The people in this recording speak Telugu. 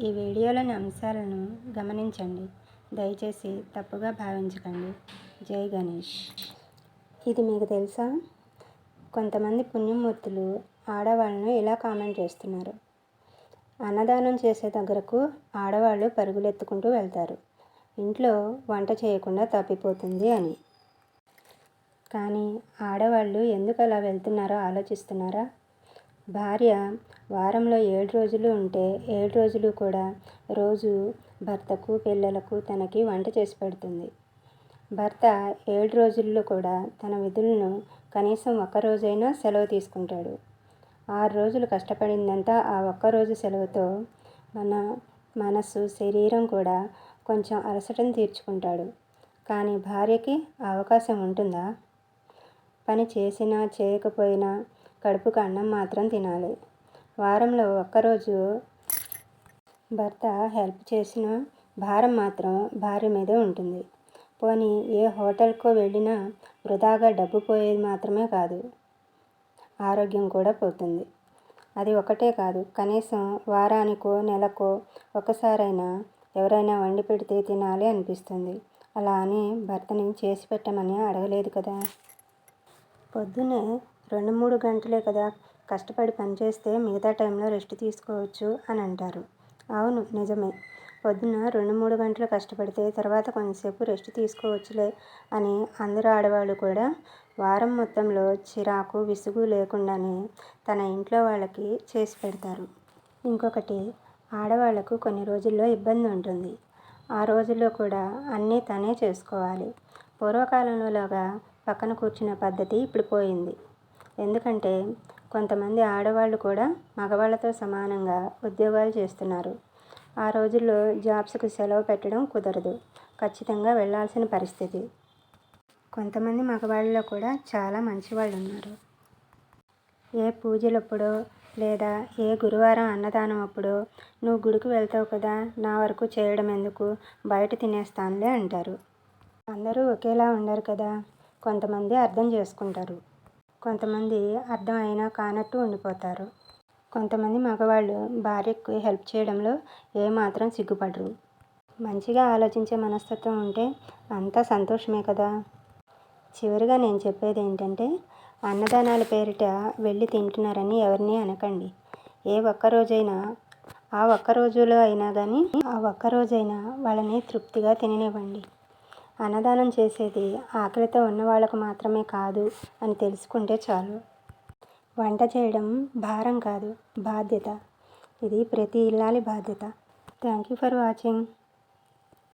ఈ వీడియోలోని అంశాలను గమనించండి. దయచేసి తప్పుగా భావించకండి. జై గణేష్. ఇది మీకు తెలుసా? కొంతమంది పుణ్యమూర్తులు ఆడవాళ్ళను ఇలా కామెంట్ చేస్తున్నారు. అన్నదానం చేసే దగ్గరకు ఆడవాళ్ళు పరుగులెత్తుకుంటూ వెళ్తారు. ఇంట్లో వంట చేయకుండా తప్పిపోతుంది అని. కానీ ఆడవాళ్ళు ఎందుకు అలా వెళ్తున్నారో ఆలోచిస్తున్నారా? భార్య వారంలో ఏడు రోజులు ఉంటే ఏడు రోజులు కూడా రోజు భర్తకు పిల్లలకు తనకి వంట చేసి పెడుతుంది. భర్త ఏడు రోజుల్లో కూడా తన విధులను కనీసం ఒక్క రోజైనా సెలవు తీసుకుంటాడు. ఆరు రోజులు కష్టపడిందంతా ఆ ఒక్కరోజు సెలవుతో మన మనసు శరీరం కూడా కొంచెం అలసటను తీర్చుకుంటాడు. కానీ భార్యకి అవకాశం ఉంటుందా? పని చేసినా చేయకపోయినా కడుపుకు అన్నం మాత్రం తినాలి. వారంలో ఒక్కరోజు భర్త హెల్ప్ చేసిన భారం మాత్రం భార్య మీదే ఉంటుంది. పోనీ ఏ హోటల్కో వెళ్ళినా వృధాగా డబ్బు పోయేది మాత్రమే కాదు. ఆరోగ్యం కూడా పోతుంది. అది ఒకటే కాదు. కనీసం వారానికో నెలకో ఒకసారైనా ఎవరైనా వండి పెడితే తినాలి అనిపిస్తుంది. అలా అని భర్తని చేసి పెట్టమని అడగలేదు కదా. పొద్దున్నే రెండు మూడు గంటలే కదా కష్టపడి పనిచేస్తే మిగతా టైంలో రెస్ట్ తీసుకోవచ్చు అని అంటారు. అవును నిజమే. పొద్దున రెండు మూడు గంటలు కష్టపడితే తర్వాత కొంతసేపు రెస్ట్ తీసుకోవచ్చులే అని అందరు ఆడవాళ్ళు కూడా వారం మొత్తంలో చిరాకు విసుగు లేకుండానే తన ఇంట్లో వాళ్ళకి చేసి పెడతారు. ఇంకొకటి ఆడవాళ్ళకు కొన్ని రోజుల్లో ఇబ్బంది ఉంటుంది. ఆ రోజుల్లో కూడా అన్నీ తనే చేసుకోవాలి. పూర్వకాలంలోలాగా పక్కన కూర్చునే పద్ధతి ఇప్పుడు పోయింది. ఎందుకంటే కొంతమంది ఆడవాళ్ళు కూడా మగవాళ్ళతో సమానంగా ఉద్యోగాలు చేస్తున్నారు. ఆ రోజుల్లో జాబ్స్కి సెలవు పెట్టడం కుదరదు. ఖచ్చితంగా వెళ్ళాల్సిన పరిస్థితి. కొంతమంది మగవాళ్ళలో కూడా చాలా మంచివాళ్ళు ఉన్నారు ఏ పూజలప్పుడో లేదా ఏ గురువారం అన్నదానం అప్పుడో నువ్వు గుడికి వెళ్తావు కదా నా వరకు చేయడం ఎందుకు? బయట తినేస్తానులే అంటారు. అందరూ ఒకేలా ఉండరు కదా. కొంతమంది అర్థం చేసుకుంటారు. కొంతమంది అర్థం అయినా కానట్టు ఉండిపోతారు. కొంతమంది మగవాళ్ళు భార్యకు హెల్ప్ చేయడంలో ఏమాత్రం సిగ్గుపడరు. మంచిగా ఆలోచించే మనస్తత్వం ఉంటే అంతా సంతోషమే కదా. చివరిగా నేను చెప్పేది ఏంటంటే అన్నదానాల పేరిట వెళ్ళి తింటున్నారని ఎవరిని అనకండి. ఏ ఒక్కరోజైనా ఆ ఒక్క రోజులో అయినా కానీ ఆ ఒక్క రోజైనా వాళ్ళని తృప్తిగా తిననివ్వండి. అన్నదానం చేసేది ఆకలితో ఉన్న వాళ్ళకు మాత్రమే కాదు అని తెలుసుకుంటే చాలు. వంట చేయడం భారం కాదు. బాధ్యత. ఇది ప్రతి ఇల్లాలి బాధ్యత. Thank you for watching.